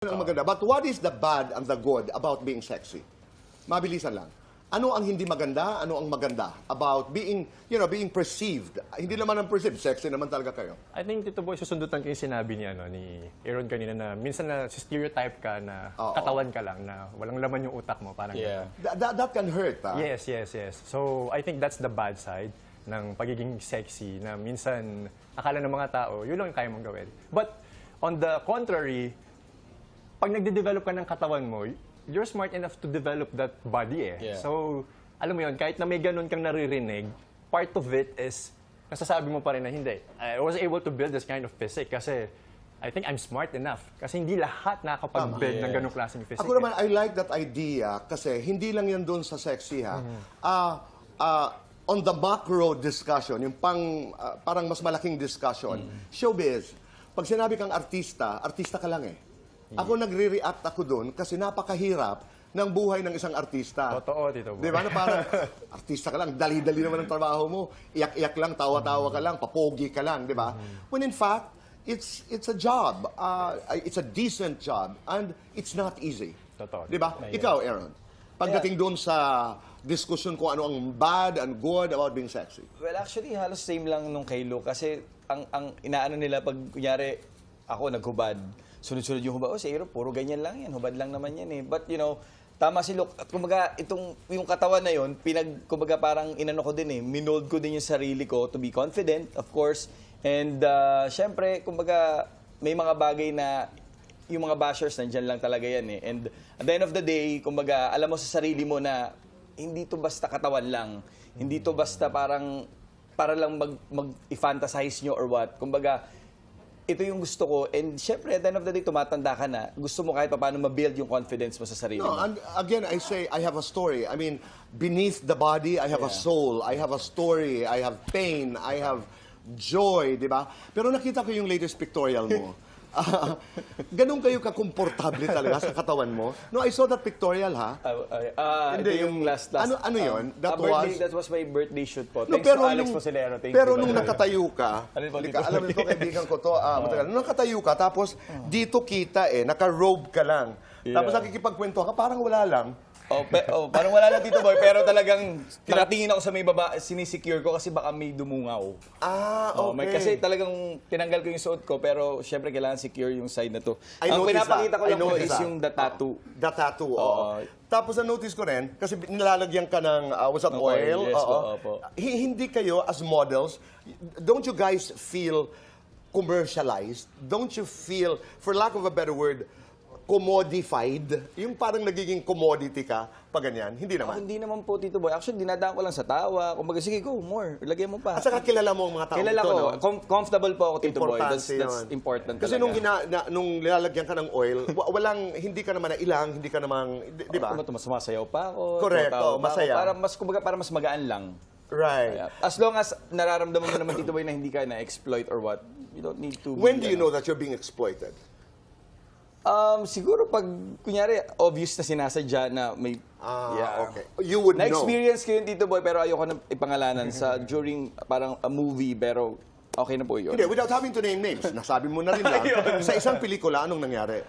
ang maganda. But what is the bad and the good about being sexy? Mabilisan lang. Ano ang hindi maganda? Ano ang maganda about being, you know, being perceived? Hindi naman ang perceived. Sexy naman talaga kayo. I think Tito Boy, susundutan ko yung sinabi ni, ano, ni Aaron kanina na minsan na stereotype ka na Oo. katawan ka lang, na walang laman yung utak mo. Parang Yeah. That, that, that can hurt, ah. Yes, yes, yes. So, I think that's the bad side ng pagiging sexy na minsan akala ng mga tao, yun lang yung kaya mong gawin. But on the contrary, pag nagde-develop ka ng katawan mo, you're smart enough to develop that body eh. Yeah. So, alam mo yun, kahit na may ganun kang naririnig, part of it is nasasabi mo pa rin na hindi. I was able to build this kind of physique kasi I think I'm smart enough. Kasi hindi lahat nakakapag-build ng Yeah. ganung klaseng physique. Ako naman, I like that idea kasi hindi lang yan doon sa sexy, ha? Ah, ah, on the macro discussion, yung pang, ah, parang mas malaking discussion, showbiz, pag sinabi kang artista, artista ka lang eh. Ako nagre-react ako doon kasi napakahirap ng buhay ng isang artista. Totoo, Tito Boy. Di ba? Na parang, artista ka lang, dali-dali naman ang trabaho mo. Iyak-iyak lang, tawa-tawa ka lang, papogi ka lang, di ba? When in fact, it's it's a job. Uh, it's a decent job. And it's not easy. Totoo. Di ba? Ikaw, Aaron, pagdating doon sa diskusyon kung ano ang bad and good about being sexy. Well, actually, halos same lang nung kay Luke. Kasi ang, ang inaano nila pag, kunyari, ako naghubad, sunod-sunod yung hubad. Oh, si puro ganyan lang yan. Hubad lang naman yan eh. But, you know, tama si Luke. At kumbaga, itong, yung katawan na yun, pinag, kumbaga parang inano ko din eh. Minold ko din yung sarili ko to be confident, of course. And, uh, syempre, kumbaga, may mga bagay na yung mga bashers, nandyan lang talaga yan eh. And at the end of the day, kumbaga, alam mo sa sarili mo na hindi to basta katawan lang. Hindi to basta parang para lang mag, mag-fantasize nyo or what. Kumbaga, ito yung gusto ko. And syempre, at the end of the day, tumatanda ka na. Gusto mo kahit paano ma-build yung confidence mo sa sarili No, mo. and again, I say, I have a story. I mean, beneath the body, I have a soul. I have a story. I have pain. I have joy, di ba? Pero nakita ko yung latest pictorial mo. Ah, ganun kayo kakomportable talaga sa katawan mo? No, I saw that pictorial, ha? Ah, ah, ah, Hindi, yung yung- last, last. ano- ano ah, yun? That ah, birthday, was- that was my birthday shoot po. No, Thanks to Alex nung, Posilero. Thank pero nung nakatayo ka, alam mo ito, kaibigan ko to, ah, matagal. Nung nakatayo ka, tapos dito kita eh, naka-robe ka lang. Tapos Yeah. nakikipagkwento ka, parang wala lang. Oh, pe- oh, parang wala na dito boy, pero talagang tinatingin ako sa may baba, sinisecure ko kasi baka may dumungaw. Ah, okay. Oh, may, kasi talagang tinanggal ko yung suot ko, pero syempre kailangan secure yung side na to. I Ang noticed pinapakita that. ko I lang po noticed is that. yung the tattoo. The tattoo, oo. Oo. Tapos na-notice ko rin, kasi nilalagyan ka ng, uh, was that Ng oil? oil, yes Oo. po, opo. Hi- Hindi kayo as models, don't you guys feel commercialized? Don't you feel, for lack of a better word, commodified? Yung parang nagiging commodity ka, pag ganyan? Hindi naman. hindi naman po, Tito Boy. Actually, dinadaan ko lang sa tawa. Kumbaga, sige, go, more. Lagyan mo pa. At saka kilala mo ang mga tao Kilala ito, ko. no? Com- comfortable po ako, Tito Boy. Importante That's, that's yun. important Kasi talaga. nung, gina, na, nung nilalagyan ka ng oil, wa- walang, hindi ka naman na ilang, hindi ka namang, di, di ba? Tum- Sumasayaw pa ako. Correct, tumatawa oo, pa ako. masaya. Para mas, kumbaga, para mas magaan lang. Right. Yeah. As long as nararamdaman mo naman, Tito Boy, na hindi ka na-exploit or what, you don't need to... When do be, you ano. know that you're being exploited? Um, siguro pag, kunyari, obvious na sinasadya na may... Ah, Yeah. okay. You would know. Na-experience ko yun, Tito Boy, pero ayoko na ipangalanan sa during parang a movie, pero okay na po yun. Hindi, without having to name names. Nasabi mo na rin lang. Sa isang pelikula, anong nangyari?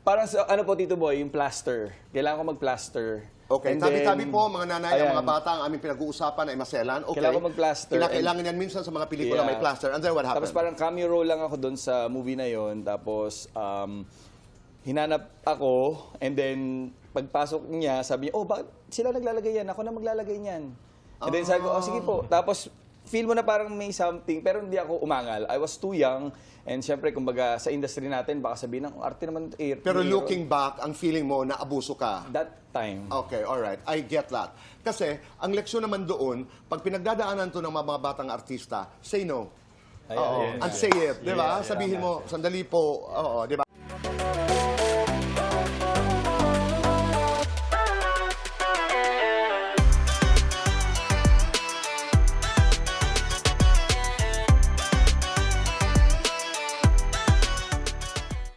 Parang sa, ano po, Tito Boy, yung plaster. Kailangan ko mag-plaster. Okay, And tabi-tabi then- po, mga nanay, ang Ayan. mga bata, ang aming pinag-uusapan ay maselan. Okay. Kailangan ko mag-plaster. Kinakailangan yan minsan sa mga pelikula Yeah. may plaster. And then what happened? Tapos parang cameo role lang ako doon sa movie na yon. Tapos, um, hinanap ako, and then, pagpasok niya, sabi niya, oh, bakit sila naglalagay yan? Ako na maglalagay niyan. And then sabi ko, oh, sige po. Tapos, feel mo na parang may something, pero hindi ako umangal. I was too young, and syempre, kumbaga, sa industry natin, baka sabihin ng arte naman. Eh, Pero ni- looking back, ang feeling mo na abuso ka. That time. Okay, all right. I get that. Kasi, ang leksyon naman doon, pag pinagdadaanan to ng mga batang artista, say no. Ayan, Oo, ayan, and ayan. say it, di ba? Yeah, yeah, Sabihin mo, sandali po, oo, di ba?